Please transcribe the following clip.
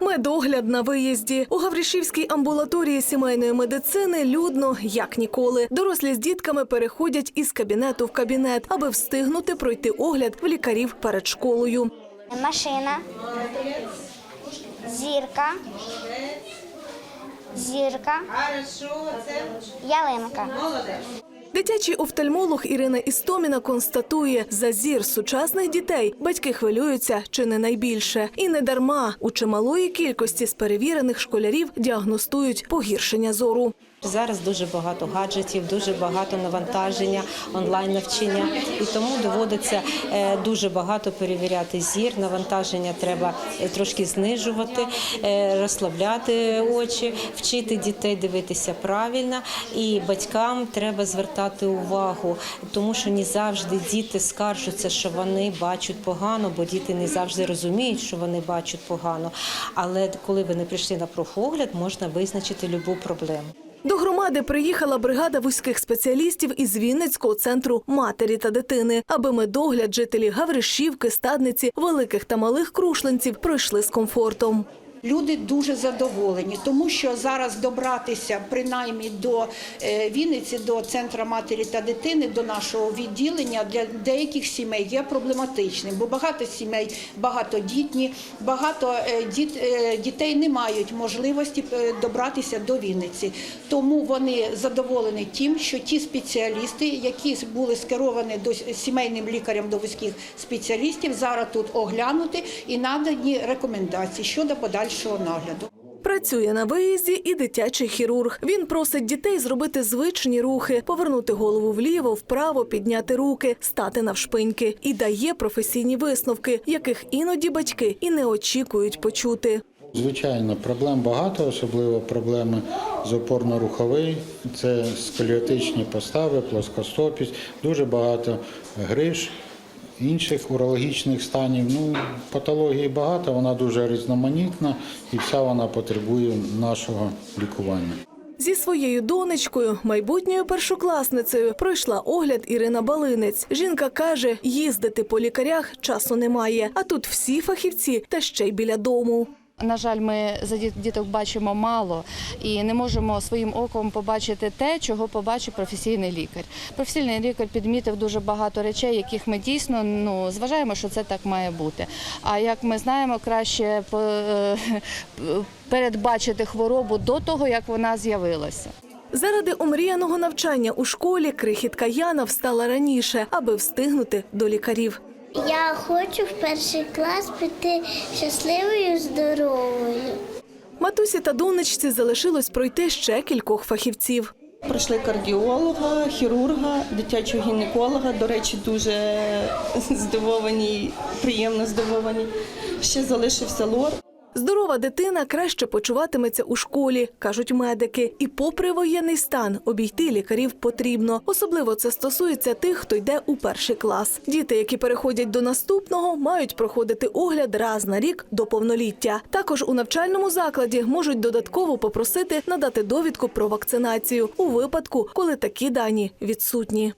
Медогляд на виїзді у Гавришівській амбулаторії сімейної медицини людно як ніколи. Дорослі з дітками переходять із кабінету в кабінет, аби встигнути пройти огляд в лікарів перед школою. Машина. Зірка. Зірка. Ялинка. Дитячий офтальмолог Ірина Істоміна констатує, за зір сучасних дітей батьки хвилюються чи не найбільше. І не дарма у чималої кількості з перевірених школярів діагностують погіршення зору. Зараз дуже багато гаджетів, дуже багато навантаження, онлайн навчання, і тому доводиться е, дуже багато перевіряти зір. Навантаження треба е, трошки знижувати, е, розслабляти очі, вчити дітей дивитися правильно. І батькам треба звертати увагу, тому що не завжди діти скаржаться, що вони бачать погано, бо діти не завжди розуміють, що вони бачать погано. Але коли вони прийшли на профогляд, можна визначити любу проблему. До громади приїхала бригада вузьких спеціалістів із Вінницького центру матері та дитини, аби медогляд жителі Гавришівки, Стадниці, великих та малих крушленців пройшли з комфортом. Люди дуже задоволені, тому що зараз добратися принаймні до е, Вінниці, до центру матері та дитини, до нашого відділення для деяких сімей є проблематичним, бо багато сімей багатодітні, багато е, е, дітей не мають можливості добратися до Вінниці. Тому вони задоволені тим, що ті спеціалісти, які були скеровані до сімейним лікарям до вузьких спеціалістів, зараз тут оглянути і надані рекомендації щодо подальшого нагляду. Працює на виїзді і дитячий хірург. Він просить дітей зробити звичні рухи, повернути голову вліво, вправо, підняти руки, стати навшпиньки і дає професійні висновки, яких іноді батьки і не очікують почути. Звичайно, проблем багато, особливо проблеми з опорно-руховий, це сколіотичні постави, плоскостопість, дуже багато гриж, інших урологічних станів. Ну, патології багато, вона дуже різноманітна і вся вона потребує нашого лікування. Зі своєю донечкою, майбутньою першокласницею, пройшла огляд Ірина Балинець. Жінка каже, їздити по лікарях часу немає, а тут всі фахівці та ще й біля дому. На жаль, ми за діток бачимо мало і не можемо своїм оком побачити те, чого побачить професійний лікар. Професійний лікар підмітив дуже багато речей, яких ми дійсно ну зважаємо, що це так має бути. А як ми знаємо, краще е, передбачити хворобу до того, як вона з'явилася. Заради омріяного навчання у школі крихітка Яна встала раніше, аби встигнути до лікарів. Я хочу в перший клас піти щасливою, здоровою. Матусі та донечці залишилось пройти ще кількох фахівців. Пройшли кардіолога, хірурга, дитячого гінеколога. До речі, дуже здивовані, приємно здивовані. Ще залишився лор. Здорова дитина краще почуватиметься у школі, кажуть медики. І попри воєнний стан обійти лікарів потрібно. Особливо це стосується тих, хто йде у перший клас. Діти, які переходять до наступного, мають проходити огляд раз на рік до повноліття. Також у навчальному закладі можуть додатково попросити надати довідку про вакцинацію у випадку, коли такі дані відсутні.